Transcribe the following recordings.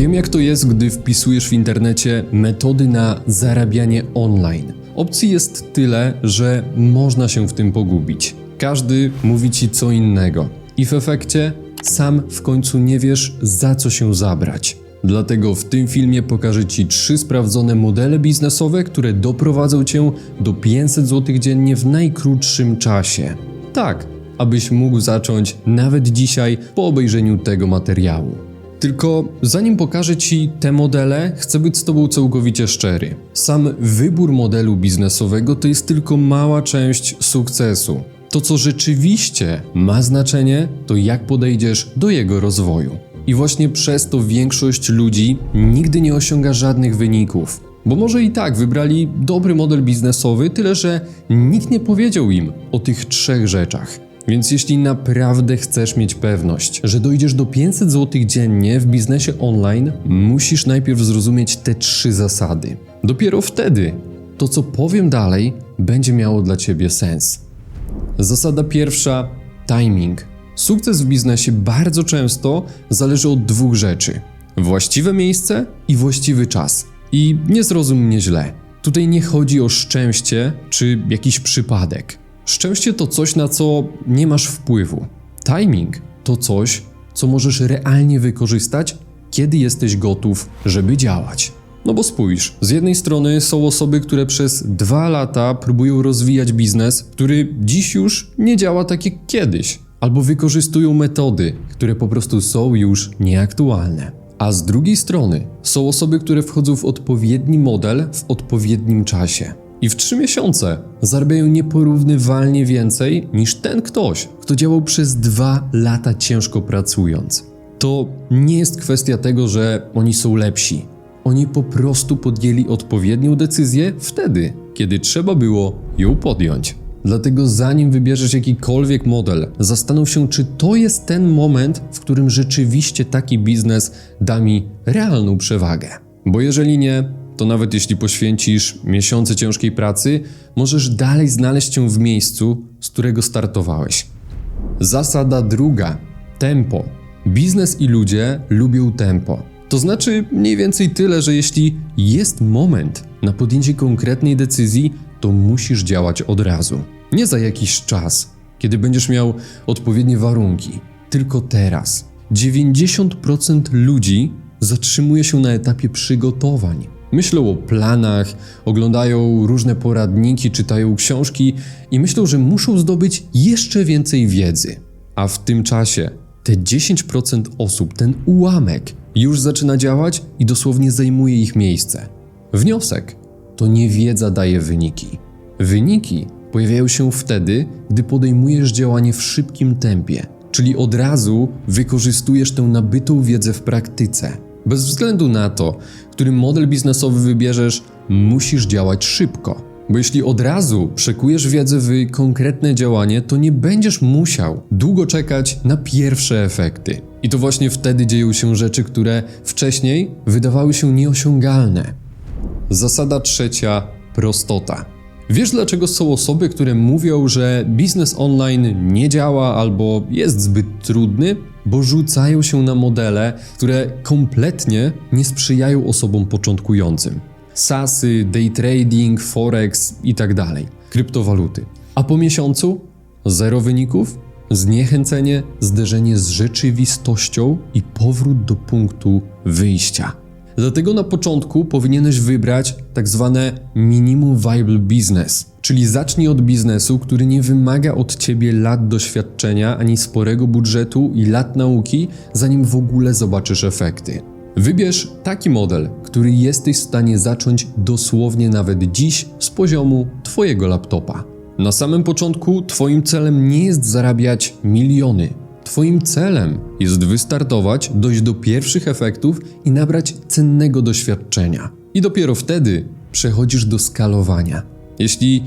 Wiem jak to jest, gdy wpisujesz w internecie metody na zarabianie online. Opcji jest tyle, że można się w tym pogubić. Każdy mówi ci co innego i w efekcie sam w końcu nie wiesz za co się zabrać. Dlatego w tym filmie pokażę Ci trzy sprawdzone modele biznesowe, które doprowadzą Cię do 500 zł dziennie w najkrótszym czasie. Tak, abyś mógł zacząć nawet dzisiaj po obejrzeniu tego materiału. Tylko zanim pokażę Ci te modele, chcę być z Tobą całkowicie szczery. Sam wybór modelu biznesowego to jest tylko mała część sukcesu. To, co rzeczywiście ma znaczenie, to jak podejdziesz do jego rozwoju. I właśnie przez to większość ludzi nigdy nie osiąga żadnych wyników. Bo może i tak wybrali dobry model biznesowy, tyle że nikt nie powiedział im o tych trzech rzeczach. Więc jeśli naprawdę chcesz mieć pewność, że dojdziesz do 500 zł dziennie w biznesie online, musisz najpierw zrozumieć te trzy zasady. Dopiero wtedy to, co powiem dalej, będzie miało dla ciebie sens. Zasada pierwsza timing. Sukces w biznesie bardzo często zależy od dwóch rzeczy: właściwe miejsce i właściwy czas. I nie zrozum mnie źle. Tutaj nie chodzi o szczęście czy jakiś przypadek. Szczęście to coś, na co nie masz wpływu. Timing to coś, co możesz realnie wykorzystać, kiedy jesteś gotów, żeby działać. No bo spójrz, z jednej strony są osoby, które przez dwa lata próbują rozwijać biznes, który dziś już nie działa tak jak kiedyś, albo wykorzystują metody, które po prostu są już nieaktualne. A z drugiej strony są osoby, które wchodzą w odpowiedni model w odpowiednim czasie. I w trzy miesiące zarabiają nieporównywalnie więcej niż ten ktoś, kto działał przez dwa lata ciężko pracując. To nie jest kwestia tego, że oni są lepsi. Oni po prostu podjęli odpowiednią decyzję wtedy, kiedy trzeba było ją podjąć. Dlatego zanim wybierzesz jakikolwiek model, zastanów się, czy to jest ten moment, w którym rzeczywiście taki biznes da mi realną przewagę. Bo jeżeli nie, to nawet jeśli poświęcisz miesiące ciężkiej pracy, możesz dalej znaleźć się w miejscu, z którego startowałeś. Zasada druga: tempo. Biznes i ludzie lubią tempo. To znaczy mniej więcej tyle, że jeśli jest moment na podjęcie konkretnej decyzji, to musisz działać od razu. Nie za jakiś czas, kiedy będziesz miał odpowiednie warunki, tylko teraz. 90% ludzi zatrzymuje się na etapie przygotowań. Myślą o planach, oglądają różne poradniki, czytają książki i myślą, że muszą zdobyć jeszcze więcej wiedzy. A w tym czasie te 10% osób, ten ułamek, już zaczyna działać i dosłownie zajmuje ich miejsce. Wniosek to niewiedza daje wyniki. Wyniki pojawiają się wtedy, gdy podejmujesz działanie w szybkim tempie, czyli od razu wykorzystujesz tę nabytą wiedzę w praktyce. Bez względu na to, który model biznesowy wybierzesz, musisz działać szybko. Bo jeśli od razu przekujesz wiedzę w konkretne działanie, to nie będziesz musiał długo czekać na pierwsze efekty. I to właśnie wtedy dzieją się rzeczy, które wcześniej wydawały się nieosiągalne. Zasada trzecia prostota. Wiesz, dlaczego są osoby, które mówią, że biznes online nie działa albo jest zbyt trudny? Bo rzucają się na modele, które kompletnie nie sprzyjają osobom początkującym. SASy, day trading, forex itd. kryptowaluty. A po miesiącu zero wyników, zniechęcenie, zderzenie z rzeczywistością i powrót do punktu wyjścia. Dlatego na początku powinieneś wybrać tak zwane minimum viable business, czyli zacznij od biznesu, który nie wymaga od ciebie lat doświadczenia ani sporego budżetu i lat nauki, zanim w ogóle zobaczysz efekty. Wybierz taki model, który jesteś w stanie zacząć dosłownie nawet dziś z poziomu Twojego laptopa. Na samym początku Twoim celem nie jest zarabiać miliony. Twoim celem jest wystartować, dojść do pierwszych efektów i nabrać cennego doświadczenia. I dopiero wtedy przechodzisz do skalowania. Jeśli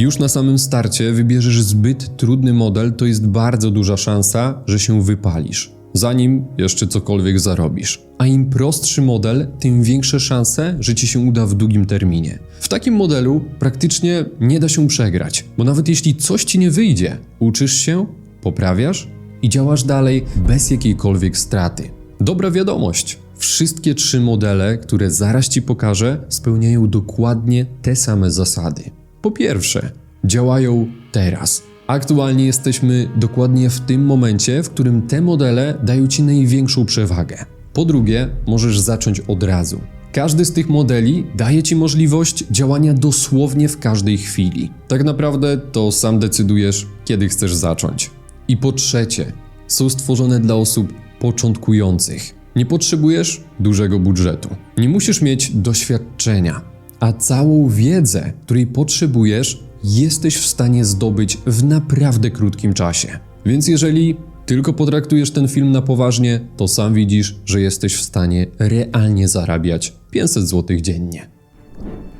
już na samym starcie wybierzesz zbyt trudny model, to jest bardzo duża szansa, że się wypalisz, zanim jeszcze cokolwiek zarobisz. A im prostszy model, tym większe szanse, że ci się uda w długim terminie. W takim modelu praktycznie nie da się przegrać, bo nawet jeśli coś ci nie wyjdzie, uczysz się, poprawiasz i działasz dalej bez jakiejkolwiek straty. Dobra wiadomość. Wszystkie trzy modele, które zaraz Ci pokażę, spełniają dokładnie te same zasady. Po pierwsze, działają teraz. Aktualnie jesteśmy dokładnie w tym momencie, w którym te modele dają Ci największą przewagę. Po drugie, możesz zacząć od razu. Każdy z tych modeli daje Ci możliwość działania dosłownie w każdej chwili. Tak naprawdę to sam decydujesz, kiedy chcesz zacząć. I po trzecie, są stworzone dla osób początkujących. Nie potrzebujesz dużego budżetu. Nie musisz mieć doświadczenia, a całą wiedzę, której potrzebujesz, jesteś w stanie zdobyć w naprawdę krótkim czasie. Więc jeżeli tylko potraktujesz ten film na poważnie, to sam widzisz, że jesteś w stanie realnie zarabiać 500 zł dziennie.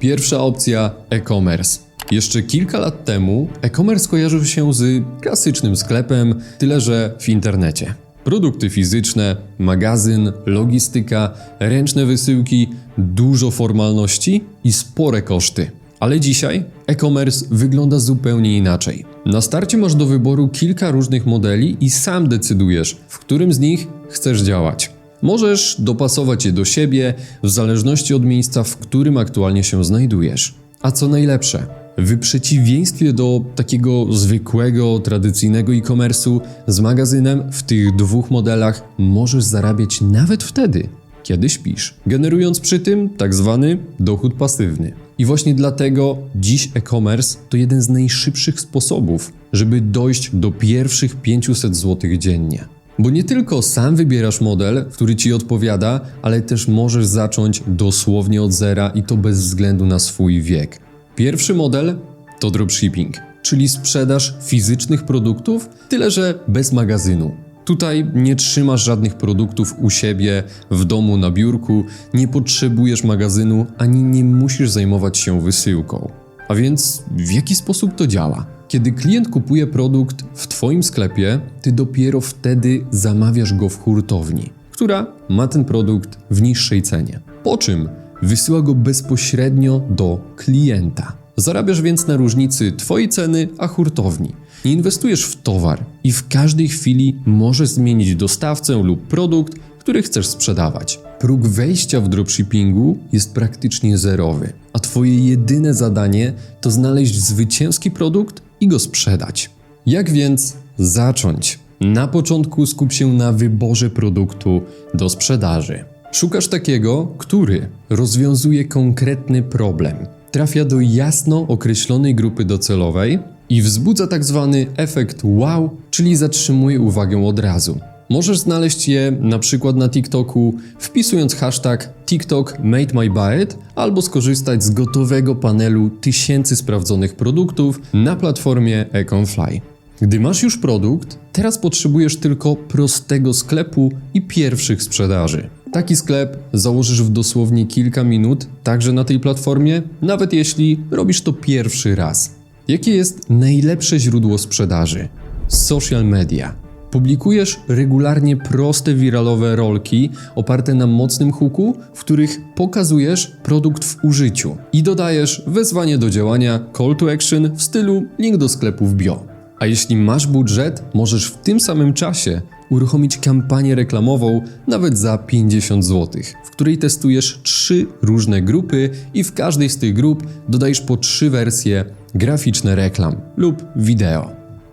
Pierwsza opcja e-commerce. Jeszcze kilka lat temu e-commerce kojarzył się z klasycznym sklepem, tyle że w internecie. Produkty fizyczne, magazyn, logistyka, ręczne wysyłki, dużo formalności i spore koszty. Ale dzisiaj e-commerce wygląda zupełnie inaczej. Na starcie masz do wyboru kilka różnych modeli i sam decydujesz, w którym z nich chcesz działać. Możesz dopasować je do siebie w zależności od miejsca, w którym aktualnie się znajdujesz. A co najlepsze, w przeciwieństwie do takiego zwykłego, tradycyjnego e-commerce'u z magazynem, w tych dwóch modelach możesz zarabiać nawet wtedy, kiedy śpisz, generując przy tym tak zwany dochód pasywny. I właśnie dlatego dziś e-commerce to jeden z najszybszych sposobów, żeby dojść do pierwszych 500 zł dziennie. Bo nie tylko sam wybierasz model, który ci odpowiada, ale też możesz zacząć dosłownie od zera i to bez względu na swój wiek. Pierwszy model to dropshipping, czyli sprzedaż fizycznych produktów, tyle że bez magazynu. Tutaj nie trzymasz żadnych produktów u siebie, w domu, na biurku, nie potrzebujesz magazynu ani nie musisz zajmować się wysyłką. A więc w jaki sposób to działa? Kiedy klient kupuje produkt w Twoim sklepie, Ty dopiero wtedy zamawiasz go w hurtowni, która ma ten produkt w niższej cenie. Po czym wysyła go bezpośrednio do klienta. Zarabiasz więc na różnicy Twojej ceny a hurtowni. Nie inwestujesz w towar i w każdej chwili możesz zmienić dostawcę lub produkt, który chcesz sprzedawać. Próg wejścia w dropshippingu jest praktycznie zerowy, a Twoje jedyne zadanie to znaleźć zwycięski produkt i go sprzedać. Jak więc zacząć? Na początku skup się na wyborze produktu do sprzedaży. Szukasz takiego, który rozwiązuje konkretny problem, trafia do jasno określonej grupy docelowej i wzbudza tak zwany efekt wow, czyli zatrzymuje uwagę od razu. Możesz znaleźć je na przykład na TikToku, wpisując hashtag TikTok made my albo skorzystać z gotowego panelu tysięcy sprawdzonych produktów na platformie Econfly. Gdy masz już produkt, teraz potrzebujesz tylko prostego sklepu i pierwszych sprzedaży. Taki sklep założysz w dosłownie kilka minut, także na tej platformie, nawet jeśli robisz to pierwszy raz. Jakie jest najlepsze źródło sprzedaży? Social media. Publikujesz regularnie proste wiralowe rolki oparte na mocnym hooku, w których pokazujesz produkt w użyciu i dodajesz wezwanie do działania call to action w stylu link do sklepu w bio. A jeśli masz budżet, możesz w tym samym czasie uruchomić kampanię reklamową nawet za 50 zł, w której testujesz trzy różne grupy i w każdej z tych grup dodajesz po trzy wersje graficzne reklam lub wideo.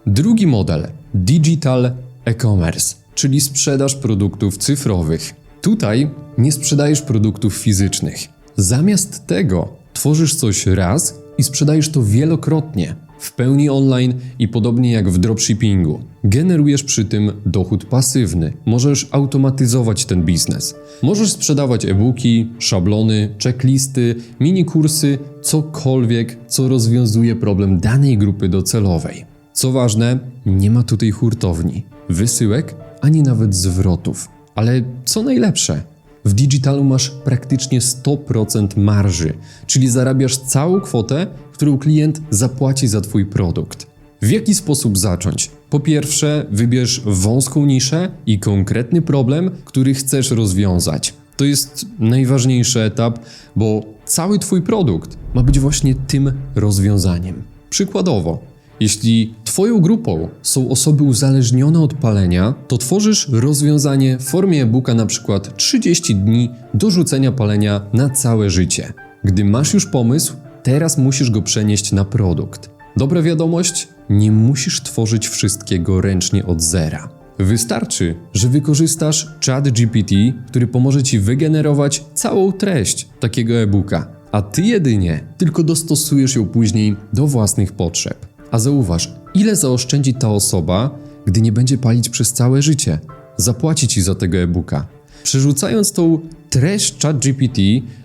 Drugi model Digital e-commerce, czyli sprzedaż produktów cyfrowych. Tutaj nie sprzedajesz produktów fizycznych. Zamiast tego tworzysz coś raz i sprzedajesz to wielokrotnie, w pełni online i podobnie jak w dropshippingu. Generujesz przy tym dochód pasywny. Możesz automatyzować ten biznes. Możesz sprzedawać e-booki, szablony, checklisty, mini kursy, cokolwiek, co rozwiązuje problem danej grupy docelowej. Co ważne, nie ma tutaj hurtowni, wysyłek ani nawet zwrotów. Ale co najlepsze, w digitalu masz praktycznie 100% marży, czyli zarabiasz całą kwotę, którą klient zapłaci za Twój produkt. W jaki sposób zacząć? Po pierwsze, wybierz wąską niszę i konkretny problem, który chcesz rozwiązać. To jest najważniejszy etap, bo cały Twój produkt ma być właśnie tym rozwiązaniem. Przykładowo, Jeśli Twoją grupą są osoby uzależnione od palenia, to tworzysz rozwiązanie w formie e-booka na przykład 30 dni do rzucenia palenia na całe życie. Gdy masz już pomysł, teraz musisz go przenieść na produkt. Dobra wiadomość, nie musisz tworzyć wszystkiego ręcznie od zera. Wystarczy, że wykorzystasz Chat GPT, który pomoże Ci wygenerować całą treść takiego e-booka, a Ty jedynie tylko dostosujesz ją później do własnych potrzeb. A zauważ, ile zaoszczędzi ta osoba, gdy nie będzie palić przez całe życie. Zapłaci Ci za tego e-booka. Przerzucając tą treść ChatGPT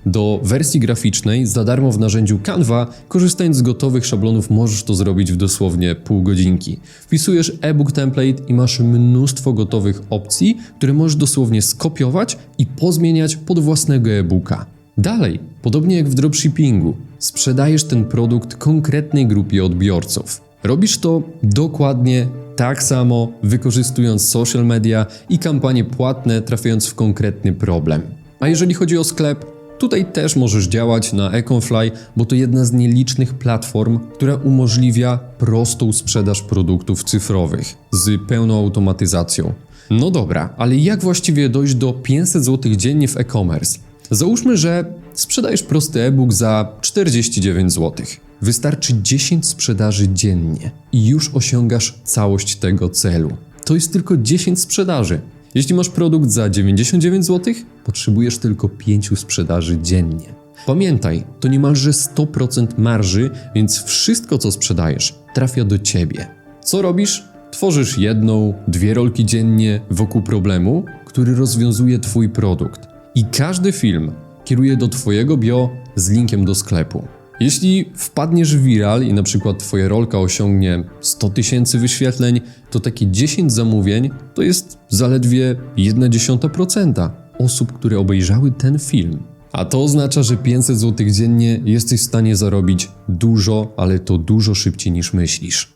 do wersji graficznej za darmo w narzędziu Canva, korzystając z gotowych szablonów, możesz to zrobić w dosłownie pół godzinki. Wpisujesz e-book template i masz mnóstwo gotowych opcji, które możesz dosłownie skopiować i pozmieniać pod własnego e-booka. Dalej, podobnie jak w dropshippingu, sprzedajesz ten produkt konkretnej grupie odbiorców. Robisz to dokładnie tak samo, wykorzystując social media i kampanie płatne, trafiając w konkretny problem. A jeżeli chodzi o sklep, tutaj też możesz działać na Econfly, bo to jedna z nielicznych platform, która umożliwia prostą sprzedaż produktów cyfrowych z pełną automatyzacją. No dobra, ale jak właściwie dojść do 500 zł dziennie w e-commerce? Załóżmy, że sprzedajesz prosty e-book za 49 zł. Wystarczy 10 sprzedaży dziennie i już osiągasz całość tego celu. To jest tylko 10 sprzedaży. Jeśli masz produkt za 99 zł, potrzebujesz tylko 5 sprzedaży dziennie. Pamiętaj, to niemalże 100% marży, więc wszystko co sprzedajesz trafia do ciebie. Co robisz? Tworzysz jedną, dwie rolki dziennie wokół problemu, który rozwiązuje Twój produkt. I każdy film kieruje do Twojego bio z linkiem do sklepu. Jeśli wpadniesz w viral i na przykład Twoja rolka osiągnie 100 tysięcy wyświetleń, to takie 10 zamówień to jest zaledwie 0,1% osób, które obejrzały ten film. A to oznacza, że 500 zł dziennie jesteś w stanie zarobić dużo, ale to dużo szybciej niż myślisz.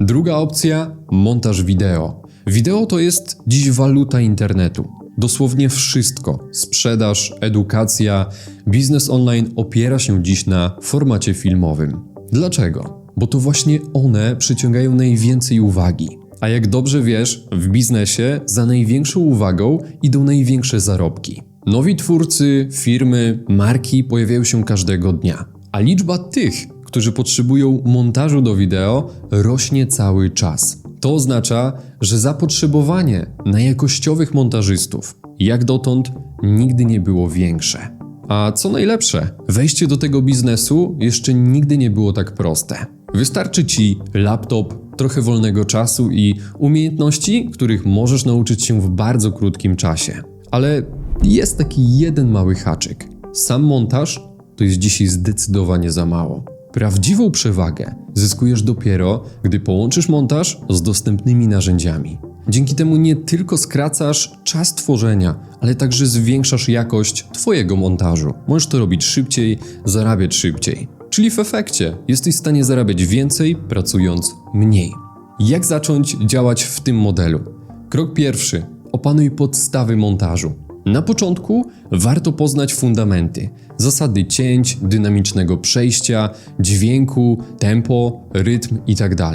Druga opcja montaż wideo. Wideo to jest dziś waluta internetu. Dosłownie wszystko sprzedaż, edukacja, biznes online opiera się dziś na formacie filmowym. Dlaczego? Bo to właśnie one przyciągają najwięcej uwagi. A jak dobrze wiesz, w biznesie za największą uwagą idą największe zarobki. Nowi twórcy, firmy, marki pojawiają się każdego dnia, a liczba tych, którzy potrzebują montażu do wideo, rośnie cały czas. To oznacza, że zapotrzebowanie na jakościowych montażystów, jak dotąd, nigdy nie było większe. A co najlepsze, wejście do tego biznesu jeszcze nigdy nie było tak proste. Wystarczy ci laptop, trochę wolnego czasu i umiejętności, których możesz nauczyć się w bardzo krótkim czasie. Ale jest taki jeden mały haczyk. Sam montaż to jest dzisiaj zdecydowanie za mało. Prawdziwą przewagę zyskujesz dopiero, gdy połączysz montaż z dostępnymi narzędziami. Dzięki temu nie tylko skracasz czas tworzenia, ale także zwiększasz jakość Twojego montażu. Możesz to robić szybciej, zarabiać szybciej. Czyli w efekcie jesteś w stanie zarabiać więcej, pracując mniej. Jak zacząć działać w tym modelu? Krok pierwszy: opanuj podstawy montażu. Na początku warto poznać fundamenty, zasady cięć, dynamicznego przejścia, dźwięku, tempo, rytm itd.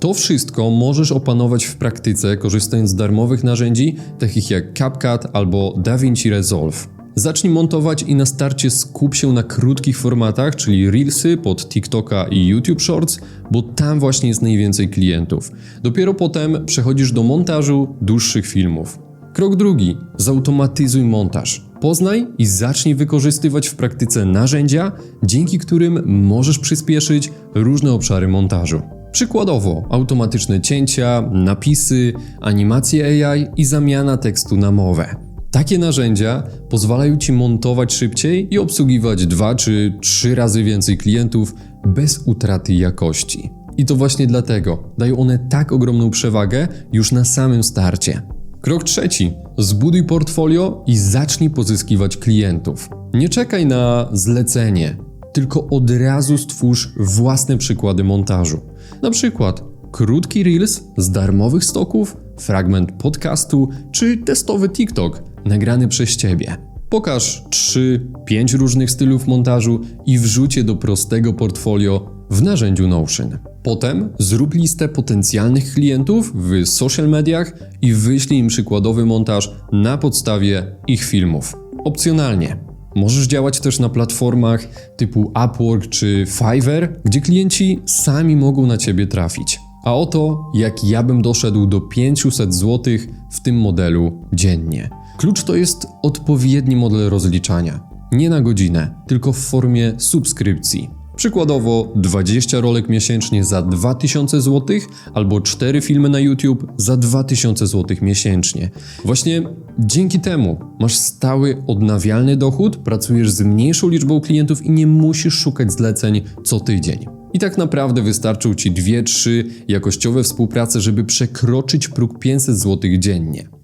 To wszystko możesz opanować w praktyce korzystając z darmowych narzędzi takich jak CapCut albo DaVinci Resolve. Zacznij montować i na starcie skup się na krótkich formatach, czyli Reelsy pod TikToka i YouTube Shorts, bo tam właśnie jest najwięcej klientów. Dopiero potem przechodzisz do montażu dłuższych filmów. Krok drugi: zautomatyzuj montaż. Poznaj i zacznij wykorzystywać w praktyce narzędzia, dzięki którym możesz przyspieszyć różne obszary montażu. Przykładowo automatyczne cięcia, napisy, animacje AI i zamiana tekstu na mowę. Takie narzędzia pozwalają Ci montować szybciej i obsługiwać dwa czy trzy razy więcej klientów bez utraty jakości. I to właśnie dlatego dają one tak ogromną przewagę już na samym starcie. Krok trzeci. Zbuduj portfolio i zacznij pozyskiwać klientów. Nie czekaj na zlecenie, tylko od razu stwórz własne przykłady montażu. Na przykład krótki Reels z darmowych stoków, fragment podcastu czy testowy TikTok nagrany przez Ciebie. Pokaż 3-5 różnych stylów montażu i wrzuć je do prostego portfolio w narzędziu Notion. Potem zrób listę potencjalnych klientów w social mediach i wyślij im przykładowy montaż na podstawie ich filmów. Opcjonalnie. Możesz działać też na platformach typu Upwork czy Fiverr, gdzie klienci sami mogą na ciebie trafić. A oto jak ja bym doszedł do 500 zł w tym modelu dziennie. Klucz to jest odpowiedni model rozliczania. Nie na godzinę, tylko w formie subskrypcji. Przykładowo 20 rolek miesięcznie za 2000 zł albo 4 filmy na YouTube za 2000 zł miesięcznie. Właśnie dzięki temu masz stały, odnawialny dochód, pracujesz z mniejszą liczbą klientów i nie musisz szukać zleceń co tydzień. I tak naprawdę wystarczą Ci 2-3 jakościowe współprace, żeby przekroczyć próg 500 zł dziennie.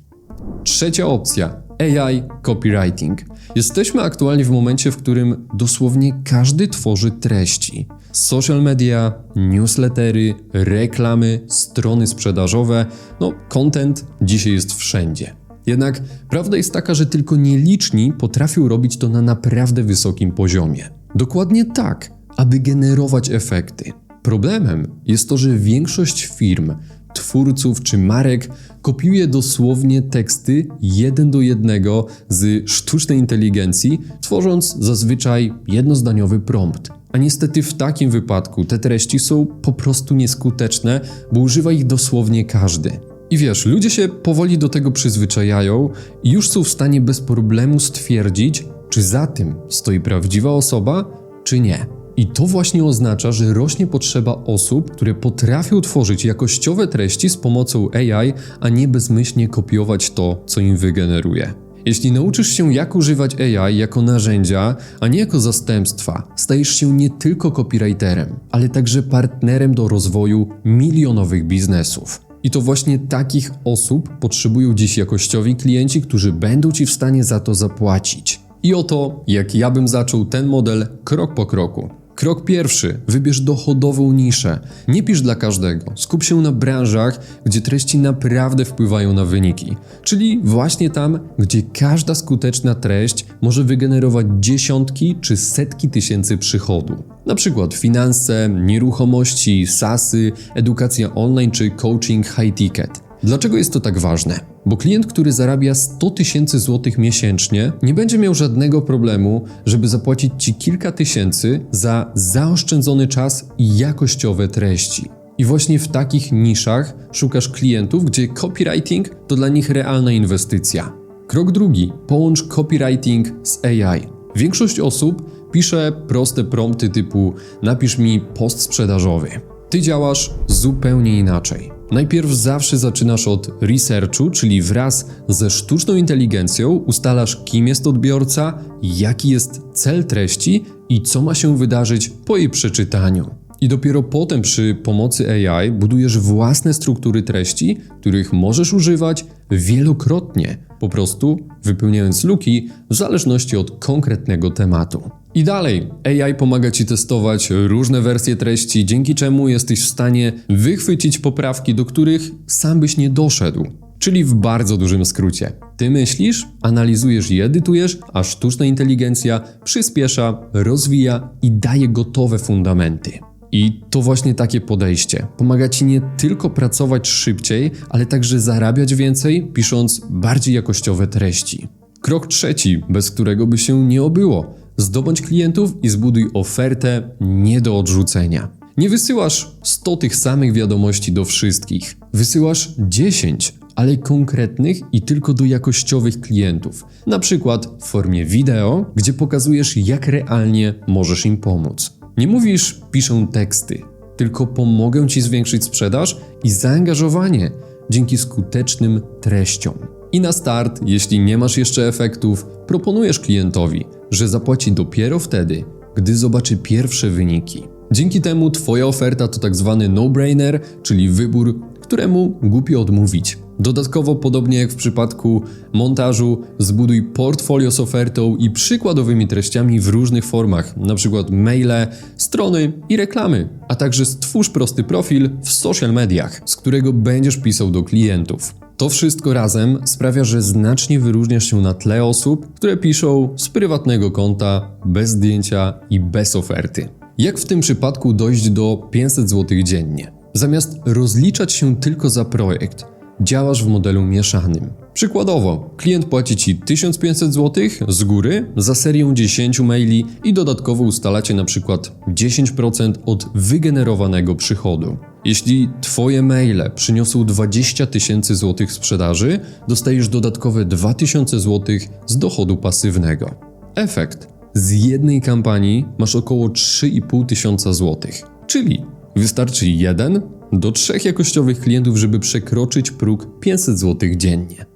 Trzecia opcja AI copywriting. Jesteśmy aktualnie w momencie, w którym dosłownie każdy tworzy treści. Social media, newslettery, reklamy, strony sprzedażowe, no content dzisiaj jest wszędzie. Jednak prawda jest taka, że tylko nieliczni potrafią robić to na naprawdę wysokim poziomie. Dokładnie tak, aby generować efekty. Problemem jest to, że większość firm twórców czy marek kopiuje dosłownie teksty jeden do jednego z sztucznej inteligencji, tworząc zazwyczaj jednozdaniowy prompt. A niestety w takim wypadku te treści są po prostu nieskuteczne, bo używa ich dosłownie każdy. I wiesz, ludzie się powoli do tego przyzwyczajają i już są w stanie bez problemu stwierdzić, czy za tym stoi prawdziwa osoba, czy nie. I to właśnie oznacza, że rośnie potrzeba osób, które potrafią tworzyć jakościowe treści z pomocą AI, a nie bezmyślnie kopiować to, co im wygeneruje. Jeśli nauczysz się, jak używać AI jako narzędzia, a nie jako zastępstwa, stajesz się nie tylko copywriterem, ale także partnerem do rozwoju milionowych biznesów. I to właśnie takich osób potrzebują dziś jakościowi klienci, którzy będą ci w stanie za to zapłacić. I oto, jak ja bym zaczął ten model krok po kroku. Krok pierwszy: wybierz dochodową niszę. Nie pisz dla każdego. Skup się na branżach, gdzie treści naprawdę wpływają na wyniki. Czyli właśnie tam, gdzie każda skuteczna treść może wygenerować dziesiątki czy setki tysięcy przychodu. Na przykład finanse, nieruchomości, SASy, edukacja online czy coaching high ticket. Dlaczego jest to tak ważne? Bo klient, który zarabia 100 tysięcy złotych miesięcznie, nie będzie miał żadnego problemu, żeby zapłacić Ci kilka tysięcy za zaoszczędzony czas i jakościowe treści. I właśnie w takich niszach szukasz klientów, gdzie copywriting to dla nich realna inwestycja. Krok drugi: połącz copywriting z AI. Większość osób pisze proste prompty typu napisz mi post sprzedażowy. Ty działasz zupełnie inaczej. Najpierw zawsze zaczynasz od researchu, czyli wraz ze sztuczną inteligencją ustalasz, kim jest odbiorca, jaki jest cel treści i co ma się wydarzyć po jej przeczytaniu. I dopiero potem przy pomocy AI budujesz własne struktury treści, których możesz używać wielokrotnie, po prostu wypełniając luki w zależności od konkretnego tematu. I dalej, AI pomaga Ci testować różne wersje treści, dzięki czemu jesteś w stanie wychwycić poprawki, do których sam byś nie doszedł. Czyli w bardzo dużym skrócie. Ty myślisz, analizujesz i edytujesz, a sztuczna inteligencja przyspiesza, rozwija i daje gotowe fundamenty. I to właśnie takie podejście pomaga ci nie tylko pracować szybciej, ale także zarabiać więcej, pisząc bardziej jakościowe treści. Krok trzeci, bez którego by się nie obyło Zdobądź klientów i zbuduj ofertę nie do odrzucenia. Nie wysyłasz 100 tych samych wiadomości do wszystkich. Wysyłasz 10, ale konkretnych i tylko do jakościowych klientów. Na przykład w formie wideo, gdzie pokazujesz, jak realnie możesz im pomóc. Nie mówisz, piszę teksty, tylko pomogę ci zwiększyć sprzedaż i zaangażowanie dzięki skutecznym treściom. I na start, jeśli nie masz jeszcze efektów, proponujesz klientowi – że zapłaci dopiero wtedy, gdy zobaczy pierwsze wyniki. Dzięki temu Twoja oferta to tak zwany no-brainer, czyli wybór, któremu głupio odmówić. Dodatkowo, podobnie jak w przypadku montażu, zbuduj portfolio z ofertą i przykładowymi treściami w różnych formach, np. maile, strony i reklamy, a także stwórz prosty profil w social mediach, z którego będziesz pisał do klientów. To wszystko razem sprawia, że znacznie wyróżniasz się na tle osób, które piszą z prywatnego konta, bez zdjęcia i bez oferty. Jak w tym przypadku dojść do 500 zł dziennie? Zamiast rozliczać się tylko za projekt, działasz w modelu mieszanym. Przykładowo, klient płaci Ci 1500 zł z góry za serię 10 maili i dodatkowo ustalacie na przykład 10% od wygenerowanego przychodu. Jeśli Twoje maile przyniosą 20 tysięcy złotych sprzedaży, dostajesz dodatkowe 2000 zł z dochodu pasywnego. Efekt. Z jednej kampanii masz około 3,5 tysiąca złotych, czyli wystarczy jeden do trzech jakościowych klientów, żeby przekroczyć próg 500 zł dziennie.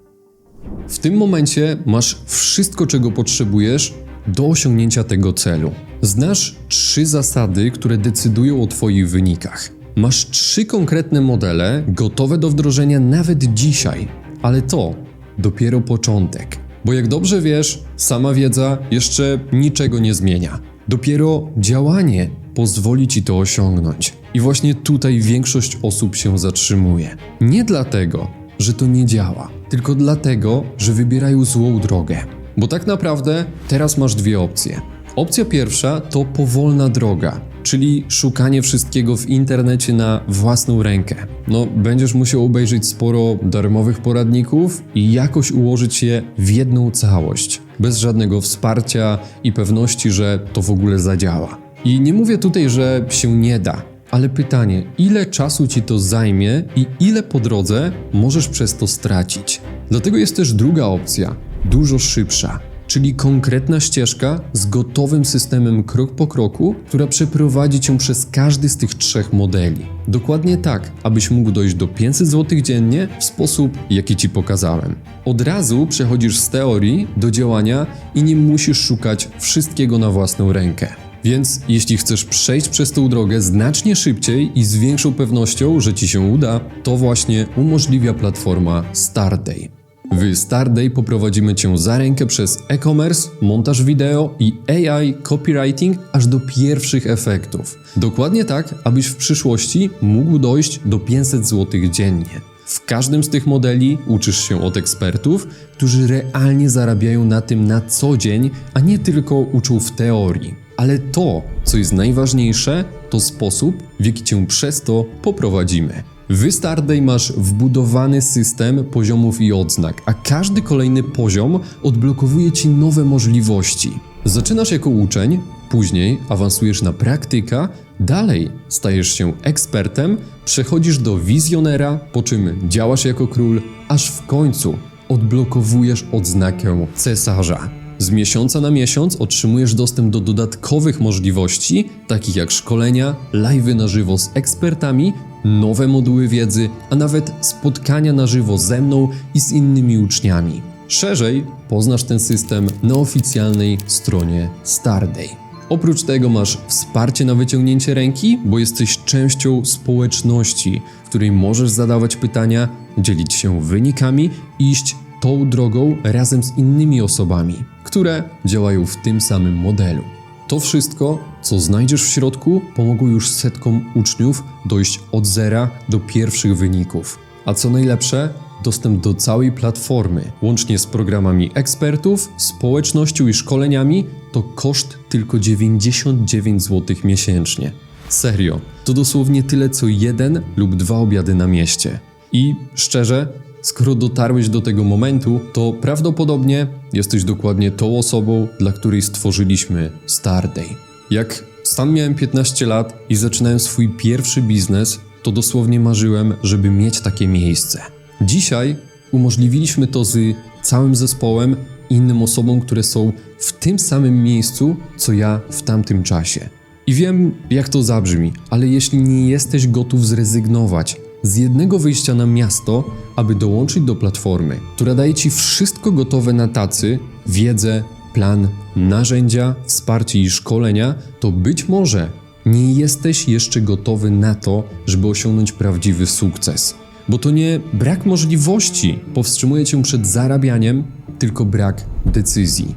W tym momencie masz wszystko, czego potrzebujesz do osiągnięcia tego celu. Znasz trzy zasady, które decydują o Twoich wynikach. Masz trzy konkretne modele gotowe do wdrożenia nawet dzisiaj, ale to dopiero początek. Bo jak dobrze wiesz, sama wiedza jeszcze niczego nie zmienia. Dopiero działanie pozwoli ci to osiągnąć. I właśnie tutaj większość osób się zatrzymuje. Nie dlatego, że to nie działa, tylko dlatego, że wybierają złą drogę. Bo tak naprawdę teraz masz dwie opcje. Opcja pierwsza to powolna droga, czyli szukanie wszystkiego w internecie na własną rękę. No, będziesz musiał obejrzeć sporo darmowych poradników i jakoś ułożyć je w jedną całość, bez żadnego wsparcia i pewności, że to w ogóle zadziała. I nie mówię tutaj, że się nie da, ale pytanie, ile czasu ci to zajmie i ile po drodze możesz przez to stracić? Dlatego jest też druga opcja, dużo szybsza, czyli konkretna ścieżka z gotowym systemem krok po kroku, która przeprowadzi cię przez każdy z tych trzech modeli. Dokładnie tak, abyś mógł dojść do 500 zł dziennie w sposób, jaki ci pokazałem. Od razu przechodzisz z teorii do działania i nie musisz szukać wszystkiego na własną rękę. Więc jeśli chcesz przejść przez tą drogę znacznie szybciej i z większą pewnością, że ci się uda, to właśnie umożliwia platforma Starday. W Starday poprowadzimy Cię za rękę przez e-commerce, montaż wideo i AI copywriting aż do pierwszych efektów. Dokładnie tak, abyś w przyszłości mógł dojść do 500 zł dziennie. W każdym z tych modeli uczysz się od ekspertów, którzy realnie zarabiają na tym na co dzień, a nie tylko uczą w teorii. Ale to, co jest najważniejsze, to sposób, w jaki cię przez to poprowadzimy. W Starday masz wbudowany system poziomów i odznak, a każdy kolejny poziom odblokowuje ci nowe możliwości. Zaczynasz jako uczeń, później awansujesz na praktyka, dalej stajesz się ekspertem, przechodzisz do wizjonera, po czym działasz jako król, aż w końcu odblokowujesz odznakę cesarza. Z miesiąca na miesiąc otrzymujesz dostęp do dodatkowych możliwości, takich jak szkolenia, live'y na żywo z ekspertami, nowe moduły wiedzy, a nawet spotkania na żywo ze mną i z innymi uczniami. Szerzej poznasz ten system na oficjalnej stronie Starday. Oprócz tego masz wsparcie na wyciągnięcie ręki, bo jesteś częścią społeczności, w której możesz zadawać pytania, dzielić się wynikami i iść tą drogą razem z innymi osobami, które działają w tym samym modelu. To wszystko, co znajdziesz w środku, pomogło już setkom uczniów dojść od zera do pierwszych wyników. A co najlepsze, dostęp do całej platformy, łącznie z programami ekspertów, społecznością i szkoleniami, to koszt tylko 99 zł miesięcznie. Serio, to dosłownie tyle co jeden lub dwa obiady na mieście. I szczerze, skoro dotarłeś do tego momentu, to prawdopodobnie jesteś dokładnie tą osobą, dla której stworzyliśmy Starday. Jak sam miałem 15 lat i zaczynałem swój pierwszy biznes, to dosłownie marzyłem, żeby mieć takie miejsce. Dzisiaj umożliwiliśmy to z całym zespołem innym osobom, które są w tym samym miejscu, co ja w tamtym czasie. I wiem, jak to zabrzmi, ale jeśli nie jesteś gotów zrezygnować z jednego wyjścia na miasto, aby dołączyć do platformy, która daje ci wszystko gotowe na tacy, wiedzę, plan, narzędzia, wsparcie i szkolenia, to być może nie jesteś jeszcze gotowy na to, żeby osiągnąć prawdziwy sukces. Bo to nie brak możliwości powstrzymuje cię przed zarabianiem, tylko brak decyzji.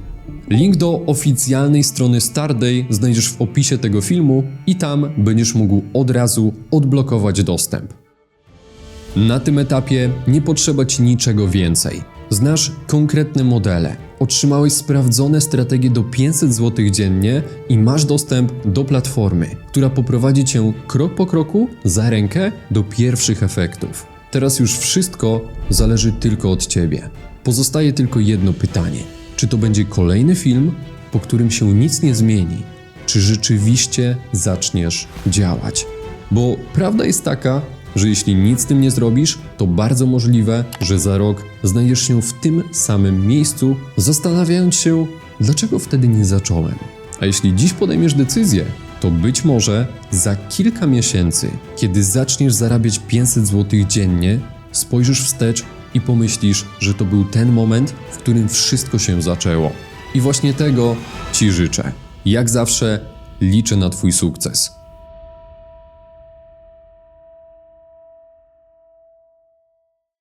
Link do oficjalnej strony Starday znajdziesz w opisie tego filmu i tam będziesz mógł od razu odblokować dostęp. Na tym etapie nie potrzeba Ci niczego więcej. Znasz konkretne modele, otrzymałeś sprawdzone strategie do 500 zł dziennie i masz dostęp do platformy, która poprowadzi cię krok po kroku za rękę do pierwszych efektów. Teraz już wszystko zależy tylko od ciebie. Pozostaje tylko jedno pytanie: czy to będzie kolejny film, po którym się nic nie zmieni? Czy rzeczywiście zaczniesz działać? Bo prawda jest taka, że jeśli nic z tym nie zrobisz, to bardzo możliwe, że za rok znajdziesz się w tym samym miejscu, zastanawiając się, dlaczego wtedy nie zacząłem. A jeśli dziś podejmiesz decyzję, to być może za kilka miesięcy, kiedy zaczniesz zarabiać 500 zł dziennie, spojrzysz wstecz i pomyślisz, że to był ten moment, w którym wszystko się zaczęło. I właśnie tego Ci życzę. Jak zawsze liczę na Twój sukces.